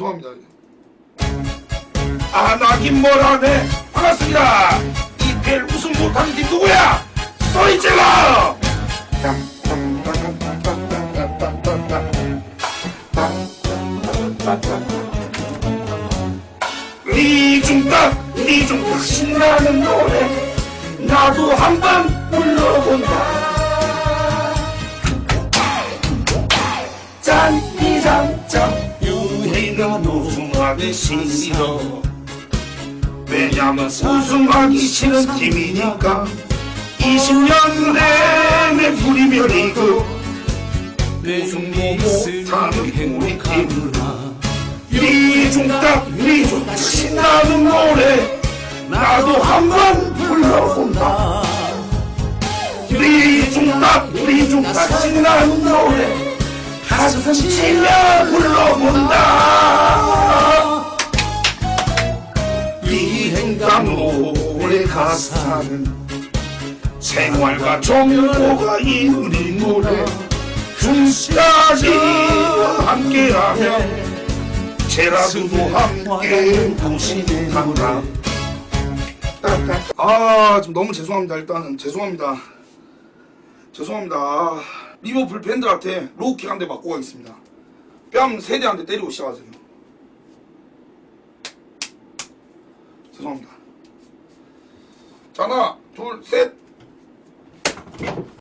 죄송합니다. 아, 나긴 뭐라네. 반갑습니다. 이별 우승 못하는 팀 누구야? 소리 질러! 니중딱, 니중딱 신나는 노래. 나도 한번 불러본다. 짠이장짠 유행가 우승하기 싫어 왜냐면 우승하기 싫은 팀이니까. 20년 내내 부리며 리그 우승도 못하는 우리 팀 리중딱 리중딱 신나는 노래 나도 한번 불러본다. 리중딱 리중딱 신나는 노래 가슴 치며 불러 이행감 노래 가사는 생활과 정보가 이루린 노래 중까지 함께하면 제라도 함께 부신한다 아 지금 너무 죄송합니다. 일단은 죄송합니다. 죄송합니다. 아, 리버풀 팬들한테 로우킥 한 대 맞고 가겠습니다. 뺨 세 대한대 때리고 시작하세요 죄송합니다. 자, 하나, 둘, 셋.